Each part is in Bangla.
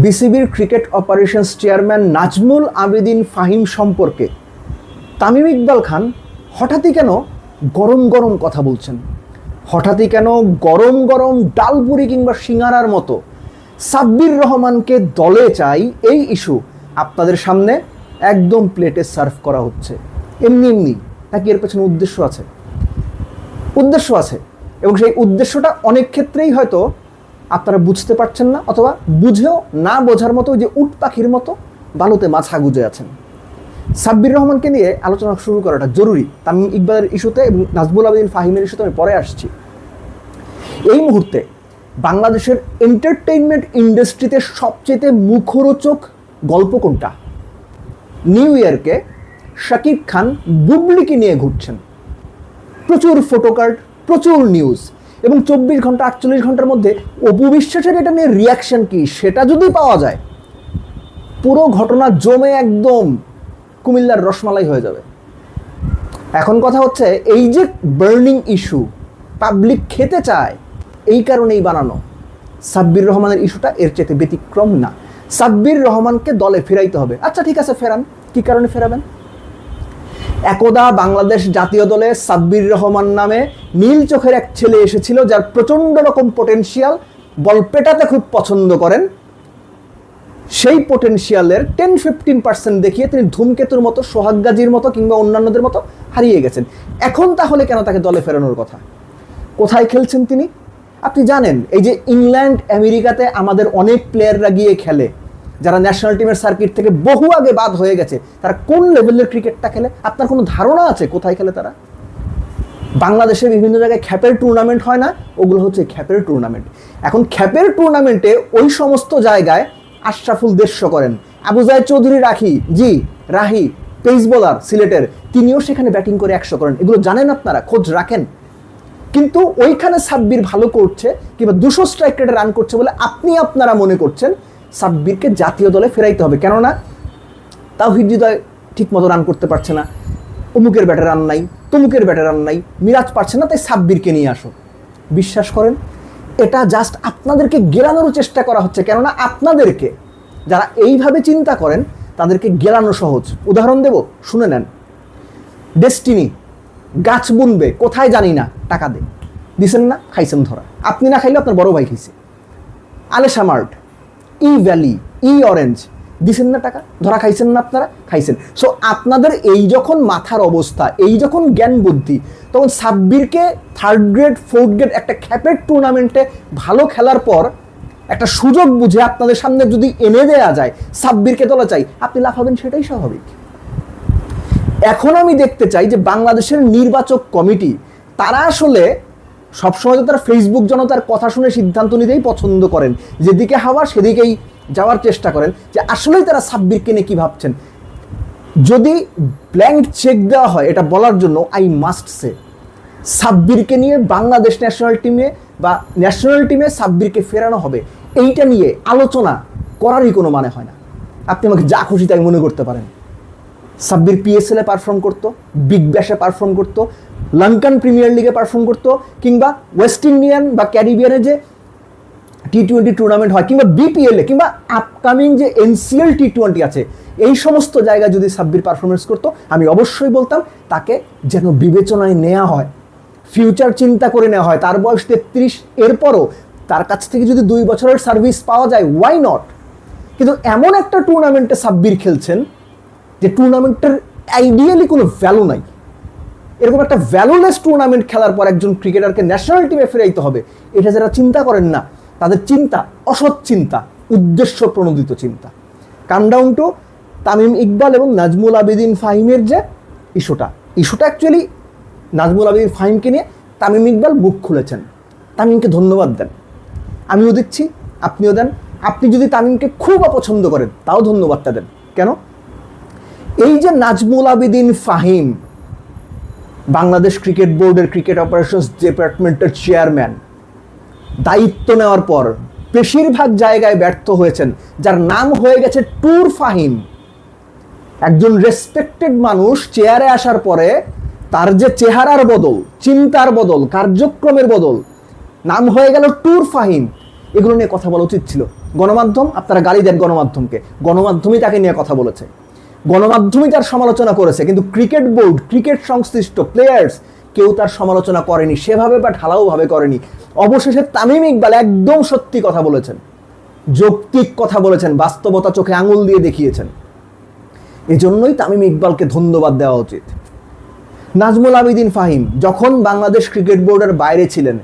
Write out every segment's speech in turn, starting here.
বিসিবির cricket operations chairman Nazmul Abedin Fahim সম্পর্কে। তামিম ইকবাল খান, হঠাৎই কেন গরম গরম কথা বলছেন? হঠাৎই কেন গরম গরম ডালপুরি কিংবা সিঙ্গারার মতো? সাব্বির রহমানকে দলে চাই এই ইস্যু আপনাদের সামনে একদম প্লেটে সার্ভ করা হচ্ছে। এমনি এমনি, নাকি এর পেছনে উদ্দেশ্য আছে? উদ্দেশ্য আছে, এবং সেই উদ্দেশ্যটা অনেক ক্ষেত্রেই হয়তো আপনারা বুঝতে পারছেন না অথবা বুঝেও না বোঝার মতো যে উট পাখির মতো বালুতে মাছা গুজে আছেন। সাব্বির রহমানকে নিয়ে আলোচনা শুরু করাটা জরুরি। তামিম ইকবালের ইস্যুতে এবং নাজবুল আবেদিন ফাহিমের ইস্যুতে আমি পরে আসছি। এই মুহূর্তে বাংলাদেশের এন্টারটেইনমেন্ট ইন্ডাস্ট্রিতে সবচেয়ে মুখরোচক গল্প কোনটা? নিউ ইয়ারকে শাকিব খান বুবলিকে নিয়ে ঘুরছেন। প্রচুর ফটোকার্ড প্রচুর নিউজ এবং চব্বিশ ঘণ্টা, আটচল্লিশ ঘণ্টার মধ্যে অপু বিশ্বাসের এটা নিয়ে রিয়াকশন কি? সেটা যদি পাওয়া যায়, পুরো ঘটনা জমে একদম কুমিল্লার রসমালাই হয়ে যাবে। এখন কথা হচ্ছে, এই যে বার্নিং ইস্যু পাবলিক খেতে চায়, এই কারণেই বানানো। সাব্বির রহমানের ইস্যুটা এর চেয়ে ব্যতিক্রম না। সাব্বির রহমানকে দলে ফেরাইতে হবে। আচ্ছা ঠিক আছে, ফেরান। কি কারণে ফেরাবেন? একদা বাংলাদেশ জাতীয় দলে সাব্বির রহমান নামে নীল চোখের এক ছেলে এসেছিল যার প্রচণ্ড রকম পোটেনশিয়াল বল পেটাতে খুব পছন্দ করেন। সেই পোটেনশিয়ালের টেন ফিফটিন পার্সেন্ট দেখিয়ে তিনি ধূমকেতুর মতো, সোহাগ গাজীর মতো কিংবা অন্যান্যদের মতো হারিয়ে গেছেন। এখন তাহলে কেন তাকে দলে ফেরানোর কথা? কোথায় খেলছেন তিনি? আপনি জানেন, এই যে ইংল্যান্ড, আমেরিকাতে আমাদের অনেক প্লেয়াররা গিয়ে খেলে। যারা ন্যাশনাল টিমের সার্কিট থেকে বহু আগে বাদ হয়ে গেছে, তারা কোন লেভেলের ক্রিকেটটা খেলে? আপনার কোনো ধারণা আছে কোথায় খেলে তারা? বাংলাদেশে বিভিন্ন জায়গায় খ্যাপের টুর্নামেন্ট হয় না, ওগুলো হচ্ছে খ্যাপের টুর্নামেন্ট এখন খ্যাপের টুর্নামেন্টে ওই সমস্ত জায়গায় আশরাফুল দেশ্য করেন। আবু জাহেদ চৌধুরী রাখি, জি, রাহি পেস বোলার সিলেটের, তিনিও সেখানে ব্যাটিং করে একশো করেন। এগুলো জানেন আপনারা, খোঁজ রাখেন। কিন্তু ওইখানে সাব্বির ভালো করছে, কিংবা দুশো স্ট্রাইক রেটে রান করছে বলে আপনি আপনারা মনে করছেন সাব্বিরকে জাতীয় দলে ফেরাইতে হবে। কেননা তাও হৃদয় ঠিক মতো রান করতে পারছে না। অমুকের ব্যাটে রান নাই, তমুকের ব্যাটে রান নাই, মিরাজ পারছে না, তাই সাব্বিরকে নিয়ে আসো। বিশ্বাস করেন, এটা জাস্ট আপনাদেরকে গেলানোর চেষ্টা করা হচ্ছে। কেননা আপনাদেরকে যারা এইভাবে চিন্তা করেন, তাদেরকে গেলানো সহজ। উদাহরণ দেব, শুনে নেন। ডেস্টিনি গাছ বুনবে, কোথায় জানি না, টাকা দে। দিছেন না, খাইছেন ধরা। আপনি না খাইলে আপনার বড় ভাই খাইছে। Alesha Mart Evaly, eOrange. দিছেন না টাকা? ধরা খাইছেন না আপনারা? খাইছেন। সো আপনাদের এই যখন মাথার অবস্থা, এই যখন জ্ঞান বুদ্ধি, তখন সাব্বিরকে থার্ড গ্রেড ফোর্থ গ্রেড একটা খ্যাপের টুর্নামেন্টে ভালো খেলার পর একটা সুযোগ বুঝে আপনাদের সামনে যদি এনে দেয়া যায়, সাব্বিরকে তোলা চাই, আপনি লাফাবেন সেটাই স্বাভাবিক। এখন আমি দেখতে চাই যে বাংলাদেশের নির্বাচক কমিটি, তারা আসলে সবসময় তো তারা ফেসবুক জনতার কথা শুনে সিদ্ধান্ত নিতেই পছন্দ করেন। যেদিকে হাওয়া, সেদিকেই যাওয়ার চেষ্টা করেন যে আসলেই তারা সাব্বিরকে নিয়ে কী ভাবছেন। যদি ব্ল্যাঙ্ক চেক দেওয়া হয়, এটা বলার জন্য আই মাস্ট সে সাব্বিরকে নিয়ে বাংলাদেশ ন্যাশনাল টিমে বা ন্যাশনাল টিমে সাব্বিরকে ফেরানো হবে, এইটা নিয়ে আলোচনা করারই কোনো মানে হয় না। আপনি আমাকে যা খুশি তাই মনে করতে পারেন। সাব্বির পিএসএলে পারফর্ম করতো বিগ ব্যাশে পারফর্ম করতো লঙ্কান প্রিমিয়ার লিগে পারফর্ম করতো, কিংবা ওয়েস্ট ইন্ডিয়ান বা ক্যারিবিয়ানে যে টি টোয়েন্টি টুর্নামেন্ট হয়, কিংবা বিপিএলে কিংবা আপকামিং যে এনসিএল টি টোয়েন্টি আছে, এই সমস্ত জায়গায় যদি সাব্বির পারফরমেন্স করতো, আমি অবশ্যই বলতাম তাকে যেন বিবেচনায় নেওয়া হয় ফিউচার চিন্তা করে নেওয়া হয়। তার বয়স তেত্রিশ, এরপরও তার কাছ থেকে যদি দুই বছরের সার্ভিস পাওয়া যায় ওয়াই নট কিন্তু এমন একটা টুর্নামেন্টে সাব্বির খেলছেন যে টুর্নামেন্টের আইডিয়ালি কোনো ভ্যালু নাই। এরকম একটা ভ্যালুলেস টুর্নামেন্ট খেলার পর একজন ক্রিকেটারকে ন্যাশনাল টিমে ফেরাইতে হবে, এটা যারা চিন্তা করেন না, তাদের চিন্তা, অসৎ চিন্তা, উদ্দেশ্য প্রণোদিত চিন্তা। Come down to Tamim Iqbal এবং নাজমুল আবেদিন ফাহিমের যে ইস্যুটা ইস্যুটা অ্যাকচুয়ালি নাজমুল আবেদিন ফাহিমকে নিয়ে তামিম ইকবাল মুখ খুলেছেন। তামিমকে ধন্যবাদ দেন। আমিও দিচ্ছি, আপনিও দেন। আপনি যদি তামিমকে খুব অপছন্দ করেন, তাও ধন্যবাদটা দেন। কেন? এই যে নাজমুল আবেদিন ফাহিম, বাংলাদেশ ক্রিকেট বোর্ডের ক্রিকেট অপারেশনস ডিপার্টমেন্টের চেয়ারম্যান, দায়িত্ব নেওয়ার পর বেশিরভাগ জায়গায় ব্যর্থ হয়েছেন, যার নাম হয়ে গেছে ট্যুর ফাহিম। একজন রেসপেক্টেড মানুষ চেয়ারে আসার পরে তার যে চেহারার বদল, চিন্তার বদল, কার্যক্রমের বদল, নাম হয়ে গেল ট্যুর ফাহিম। এগুলো নিয়ে কথা বলা উচিত ছিল। গণমাধ্যম, আপনারা গালি দেন গণমাধ্যমকে। গণমাধ্যমই তাকে নিয়ে কথা বলেছে। গণমাধ্যমই তার সমালোচনা করেছে, কিন্তু ক্রিকেট বোর্ড, ক্রিকেট সংশ্লিষ্ট প্লেয়ার্স কেউ তার সমালোচনা করেনি, সেভাবে বা ঢালাওভাবে করেনি। অবশেষে তামিম ইকবাল একদম সত্যি কথা বলেছেন, যৌক্তিক কথা বলেছেন, বাস্তবতা চোখে আঙুল দিয়ে দেখিয়েছেন। এজন্যই তামিম ইকবালকে ধন্যবাদ দেওয়া উচিত। নাজমুল আবিদিন ফাহিম, যখন বাংলাদেশ ক্রিকেট বোর্ডের বাইরে ছিলেন,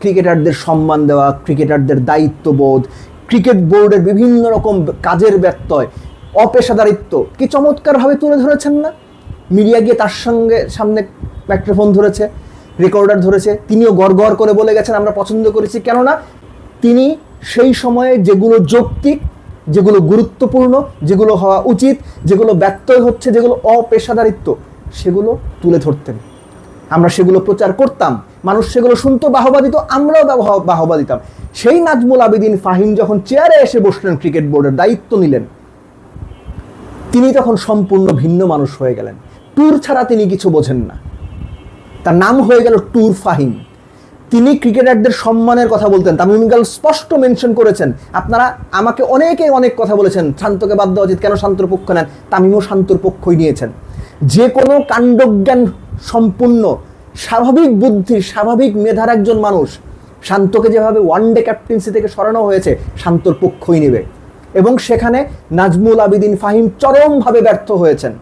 ক্রিকেটারদের সম্মান দেওয়া, ক্রিকেটারদের দায়িত্ববোধ, ক্রিকেট বোর্ডের বিভিন্ন রকম কাজের ব্যত্যয় অপেশাদারিত্ব। কি চমৎকারভাবে তুলে ধরেছেন না? মিডিয়া গিয়ে তার সঙ্গে সামনে মাইক্রোফোন ধরেছে রেকর্ডার ধরেছে, তিনিও গড় করে বলে গেছেন, আমরা পছন্দ করেছি। কেননা তিনি সেই সময়ে যেগুলো যৌক্তিক, যেগুলো গুরুত্বপূর্ণ, যেগুলো হওয়া উচিত, যেগুলো ব্যত্যয় হচ্ছে, যেগুলো অপেশাদারিত্ব, সেগুলো তুলে ধরতেন। আমরা সেগুলো প্রচার করতাম, মানুষ সেগুলো শুনতো, বাহবা দিত, আমরাও বাহ- বাহবা দিতাম। সেই নাজমুল আবেদিন ফাহিম যখন চেয়ারে এসে বসলেন ক্রিকেট বোর্ডের দায়িত্ব নিলেন তিনি তখন সম্পূর্ণ ভিন্ন মানুষ হয়ে গেলেন। ট্যুর ছাড়া তিনি কিছু বোঝেন না। তার নাম হয়ে গেল ট্যুর ফাহিম। তিনি ক্রিকেটারদের সম্মানের কথা বলতেন। তামিম ইকবাল স্পষ্ট মেনশন করেছেন, আপনারা আমাকে অনেকে অনেক কথা বলেছেন। শান্তকে বাদ দেওয়া উচিত কেন শান্তর পক্ষ নেন? তামিমও শান্তর পক্ষই নিয়েছেন। যে কোনো কাণ্ডজ্ঞান সম্পূর্ণ, স্বাভাবিক বুদ্ধির স্বাভাবিক মেধার একজন মানুষ, শান্তকে যেভাবে ওয়ান ডে ক্যাপ্টেন্সি থেকে সরানো হয়েছে, শান্তর পক্ষই নেবে। এবং সেখানে নাজমুল আবিদিন ফাহিম চরমভাবে ব্যর্থ হয়েছেন।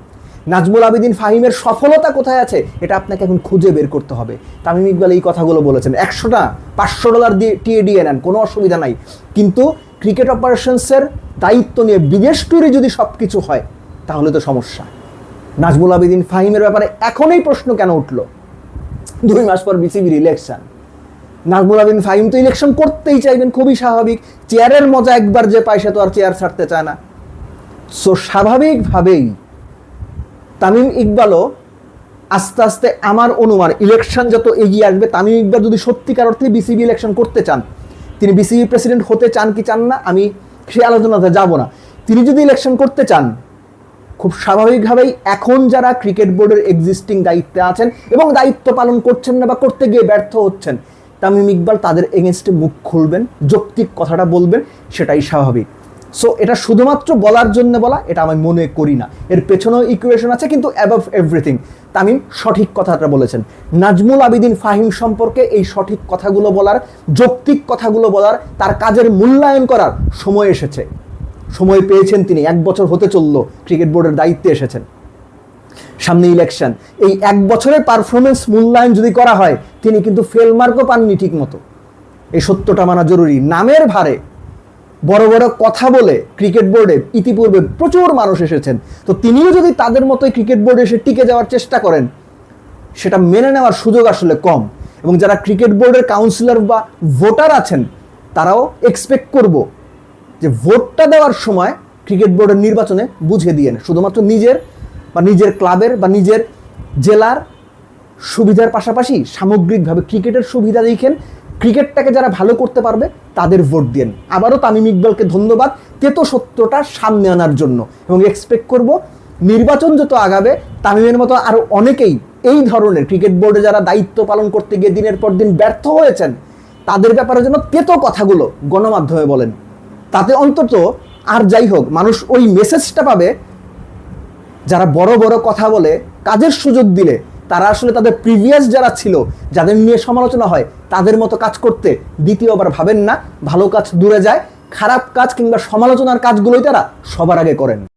নাজমুল আবিদিন ফাহিমের সফলতা কোথায় আছে, এটা আপনাকে এখন খুঁজে বের করতে হবে। তামিম ইকবাল এই কথাগুলো বলেছেন, একশোটা, পাঁচশো ডলার দিয়ে টিএ দিয়ে নেন, কোনো অসুবিধা নাই। কিন্তু ক্রিকেট অপারেশনসের দায়িত্ব নিয়ে বিদেশ ট্যুরে যদি সব কিছু হয়, তাহলে তো সমস্যা। নাজমুল আবিদিন ফাহিমের ব্যাপারে এখনই প্রশ্ন কেন উঠল? দুই মাস পর বিসিবির ইলেকশন নাজমুল আবিন ফাহিম তো ইলেকশন করতেই চাইবেন, খুবই স্বাভাবিক। চেয়ারের মজা একবার যে পায় সে তো আর চেয়ার ছাড়তে চায় না। সো স্বাভাবিকভাবেই তামিম ইকবালও আস্তে আস্তে আমার অনুমান ইলেকশন যত এগিয়ে আসবে, তামিম ইকবাল যদি সত্যিকার অর্থে বিসিবি ইলেকশন করতে চান, তিনি বিসিবি প্রেসিডেন্ট হতে চান কি চান না, আমি সে আলোচনাতে যাব না। তিনি যদি ইলেকশন করতে চান, খুব স্বাভাবিকভাবেই এখন যারা ক্রিকেট বোর্ডের এক্সিস্টিং দায়িত্বে আছেন এবং দায়িত্ব পালন করছেন না বা করতে গিয়ে ব্যর্থ হচ্ছেন তামিম ইকবাল তাদের এগেনস্টে মুখ খুলবেন, যৌক্তিক কথাটা বলবেন, সেটাই স্বাভাবিক। সো এটা শুধুমাত্র বলার জন্য বলা, এটা আমি মনে করি না। এর পেছনেও ইকুয়েশন আছে, কিন্তু অ্যাবভ এভরিথিং তামিম সঠিক কথাটা বলেছেন। নাজমুল আবিদিন ফাহিম সম্পর্কে এই সঠিক কথাগুলো বলার, যৌক্তিক কথাগুলো বলার, তার কাজের মূল্যায়ন করার সময় এসেছে। সময় পেয়েছেন তিনি, এক বছর হতে চলল, ক্রিকেট বোর্ডের দায়িত্বে এসেছেন। সামনে ইলেকশন এই এক বছরের পারফরমেন্স মূল্যায়ন যদি করা হয়, তিনি কিন্তু ফেল মার্কও পাননি ঠিক মতো এই সত্যটা মানা জরুরি। নামের ভারে বড় বড় কথা বলে ক্রিকেট বোর্ডে ইতিপূর্বে প্রচুর মানুষ এসেছেন। তো তিনিও যদি তাদের মতোই ক্রিকেট বোর্ডে এসে টিকে যাওয়ার চেষ্টা করেন, সেটা মেনে নেওয়ার সুযোগ আসলে কম। এবং যারা ক্রিকেট বোর্ডের কাউন্সিলর বা ভোটার আছেন, তারাও এক্সপেক্ট করব যে ভোটটা দেওয়ার সময় ক্রিকেট বোর্ডের নির্বাচনে বুঝে দিয়ে শুধুমাত্র নিজের বা নিজের ক্লাবের বা নিজের জেলার সুবিধার পাশাপাশি সামগ্রিকভাবে ক্রিকেটের সুবিধা দেখেন। ক্রিকেটটাকে যারা ভালো করতে পারবে, তাদের ভোট দেন আবারও তামিম ইকবালকে ধন্যবাদ তেতো সত্যটা সামনে আনার জন্য। এবং এক্সপেক্ট করব নির্বাচন যত আগাবে, তামিমের মতো আরও অনেকেই এই ধরনের ক্রিকেট বোর্ডে যারা দায়িত্ব পালন করতে গিয়ে দিনের পর দিন ব্যর্থ হয়েছেন, তাদের ব্যাপারে যেন তেতো কথাগুলো গণমাধ্যমে বলেন। তাতে অন্তত আর যাই হোক, মানুষ ওই মেসেজটা পাবে যারা বড় বড় কথা বলে, কাজের সুযোগ দিলে, তারা আসলে তাদের প্রিভিয়াস যারা ছিল, যাদের নিয়ে সমালোচনা হয়, তাদের মতো কাজ করতে দ্বিতীয়বার ভাবেন না, ভালো কাজ দূরে যায়, খারাপ কাজ কিংবা সমালোচনার কাজগুলোই তারা সবার আগে করেন।